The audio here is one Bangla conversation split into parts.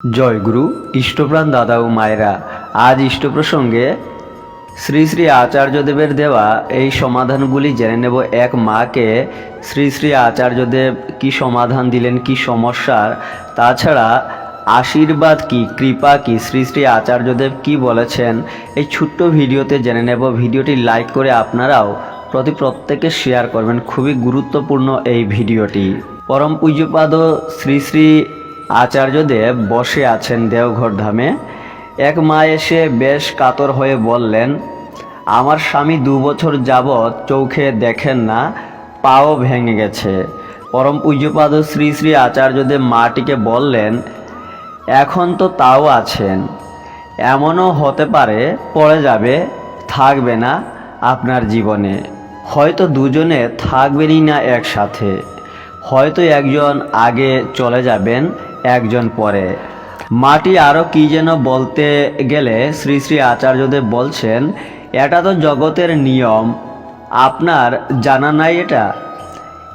জয়গুরু ইষ্টপ্রাণ দাদা ও মায়েরা, আজ ইষ্ট প্রসঙ্গে শ্রী শ্রী আচার্যদেবের দেওয়া এই সমাধানগুলি জেনে নেব এক মাকে। শ্রী শ্রী আচার্যদেব কি সমাধান দিলেন, কি সমস্যার? তাছাড়া আশীর্বাদ কি, কৃপা কি? শ্রী শ্রী আচার্যদেব কি বলেছেন? এই ছোট্ট ভিডিওতে জেনে নেব। ভিডিওটি লাইক করে আপনারাও প্রতি প্রত্যেকে শেয়ার করবেন। খুবই গুরুত্বপূর্ণ এই ভিডিওটি। পরম পূজ্যপাদ শ্রী শ্রী আচার্যদেব বসে আছেন দেওঘর ধামে। এক মা এসে বেশ কাতর হয়ে বললেন, আমার স্বামী দু বছর যাবৎ চোখে দেখেন না, পাও ভেঙে গেছে। পরম পূজ্যপাদ শ্রী শ্রী আচার্যদেব মাটিকে বললেন, এখন তো তাও আছেন। এমনও হতে পারে, পড়ে যাবে, থাকবে না আপনার জীবনে। হয়তো দুজনে থাকবেনই না একসাথে। হয়তো একজন আগে চলে যাবেন একজন পরে। মাটি আরও কি যেন বলতে গেলে শ্রী শ্রী আচার্যদেব বলছেন, এটা তো জগতের নিয়ম। আপনার জানা নাই এটা?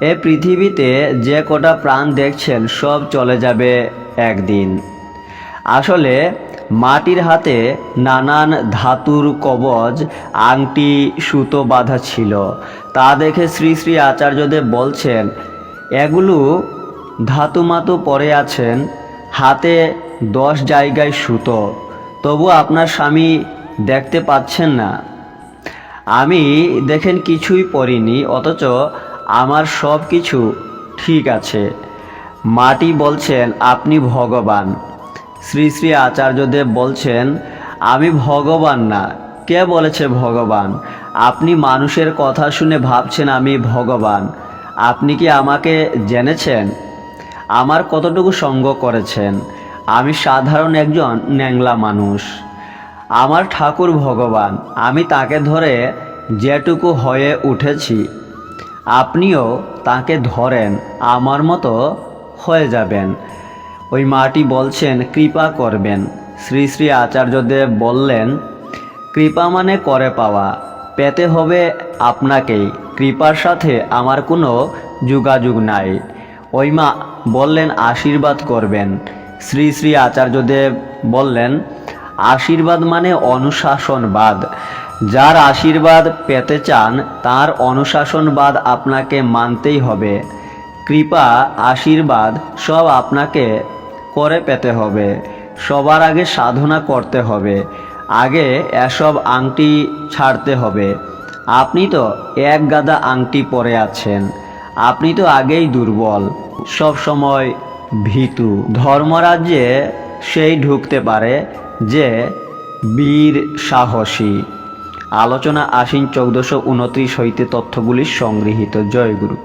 এ পৃথিবীতে যে কটা প্রাণ দেখছেন, সব চলে যাবে একদিন। আসলে মাটির হাতে নানান ধাতুর কবজ, আংটি, সুতো বাঁধা ছিল। তা দেখে শ্রী শ্রী আচার্যদেব বলছেন, এগুলো ধাতু মাতু পরে আছেন, হাতে দশ জায়গায় সুতো। তবু আপনার স্বামী দেখতে পাচ্ছেন না। আমি দেখেন কিছুই পড়িনি, অথচ আমার সব কিছু ঠিক আছে। মাটি বলছেন, আপনি ভগবান। শ্রী শ্রী আচার্যদেব বলছেন, আমি ভগবান না। কে বলেছে ভগবান? আপনি মানুষের কথা শুনে ভাবছেন আমি ভগবান। আপনি কি আমাকে জেনেছেন? আমার কতটুকু সঙ্গ করেছেন? আমি সাধারণ একজন ন্যাংলা মানুষ। আমার ঠাকুর ভগবান, আমি তাকে ধরে যেটুকু হয়ে উঠেছি, আপনিও তাকে ধরেন, আমার মতো হয়ে যাবেন। ওই মাটি বলছেন, কৃপা করবেন। শ্রী শ্রী আচার্যদেব বললেন, কৃপা মানে করে পাওয়া, পেতে হবে আপনাকেই। কৃপার সাথে আমার কোনো যোগাযোগ নাই। ওই মা বললেন, আশীর্বাদ করবেন। শ্রী শ্রী আচার্যদেব বললেন, আশীর্বাদ মানে অনুশাসনবাদ। যার আশীর্বাদ পেতে চান, তার অনুশাসনবাদ আপনাকে মানতেই হবে। কৃপা, আশীর্বাদ সব আপনাকে করে পেতে হবে। সবার আগে সাধনা করতে হবে। আগে এসব আংটি ছাড়তে হবে। আপনি তো এক গাদা আংটি পরে আছেন। আপনি তো আগেই দুর্বল। সব সময় ভীতু। ধর্মরাজ্যে সেই ঢুকতে পারে যে বীর সাহসী। আলোচনা আসীন চৌদ্দশো উনত্রিশ হইতে তথ্যগুলি সংগৃহীত। জয়গুরু।